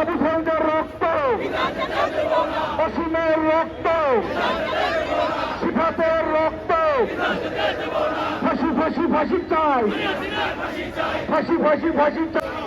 আবু সাইদের রক্ত অসীমের রক্ত সিফাতের রক্ত ফাঁসি ফাঁসি ফাঁসি চাই ফাঁসি ফাঁসি ফাঁসি চাই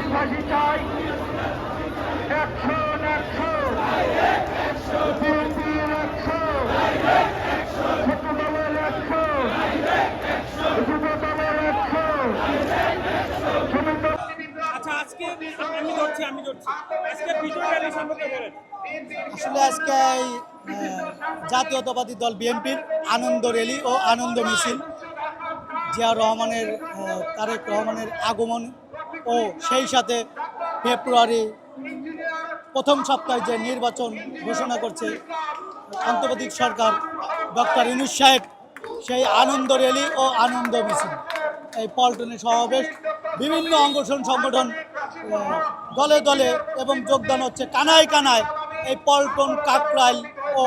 ফাঁসি ফাঁসি ফাঁসি চাই। একশো একশো বিএনপির একশো। ছোট দলের একশো। যুব দলের একশো আচ্ছা আজকে আমি ধরছি আমি ধরছি। আজকে বিজয় র্যালি সম্পর্কে বলেন। আসলে আজকে জাতীয়তাবাদী দল বিএনপির আনন্দ র্যালি ও আনন্দ মিছিল। জিয়া রহমানের তারেক রহমানের আগমন ও সেই সাথে ফেব্রুয়ারি প্রথম সপ্তাহে যে নির্বাচন ঘোষণা করছে আন্তর্জাতিক সরকার, ডক্টর ইনুস সাহেব, সেই আনন্দ র্যালি ও আনন্দ মিছিল, এই পল্টনে সমাবেশ, বিভিন্ন অঙ্গসন সংগঠন দলে দলে এবং যোগদান হচ্ছে কানায় কানায়, এই পল্টন কাকরাইল ও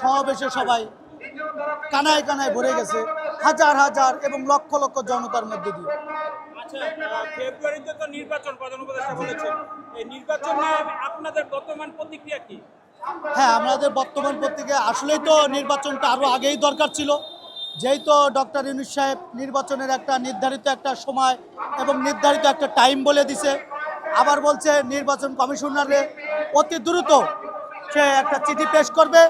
সমাবেশে সবাই কানায় কানায় ভরে গেছে। হাজার হাজার এবং লক্ষ লক্ষ জনতার মধ্যে দিয়ে। আচ্ছা ফেব্রুয়ারিতে তো নির্বাচন প্রধান উপদেষ্টা বলেছেন। এই নির্বাচন আপনাদের বর্তমান প্রতিক্রিয়া কি? হ্যাঁ আমাদের বর্তমান পত্রিকা আসলেই তো নির্বাচনটা আরও আগেই দরকার ছিল। যেহেতু ডক্টর ইউনুস সাহেব নির্বাচনের একটা নির্ধারিত একটা সময় এবং নির্ধারিত একটা টাইম বলে দিছে। আবার বলছে নির্বাচন কমিশনারে অতি দ্রুত সে একটা চিঠি পেশ করবে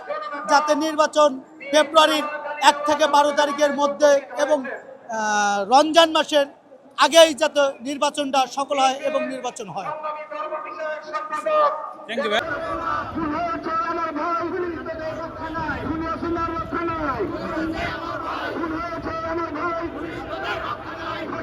যাতে নির্বাচন ফেব্রুয়ারির এক থেকে বারো তারিখের মধ্যে এবং আহ, রমজান মাসের আগেই যাতে নির্বাচনটা সকল হয় এবং নির্বাচন হয়। আমার ভাই।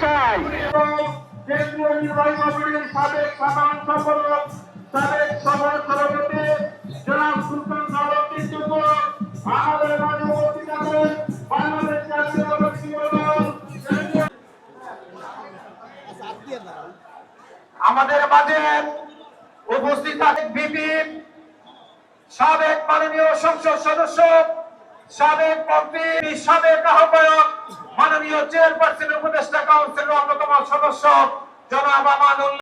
চাই। আমাদের মাঝে উপস্থিত আছেন বিপি সাবেক মাননীয় সংসদ সদস্য সাবেক মন্ত্রী সাবেক আহ্বায়ক মাননীয় চেয়ারপারসন উপদেষ্টা কাউন্সিলের অন্যতম সদস্য জনাব আমানুল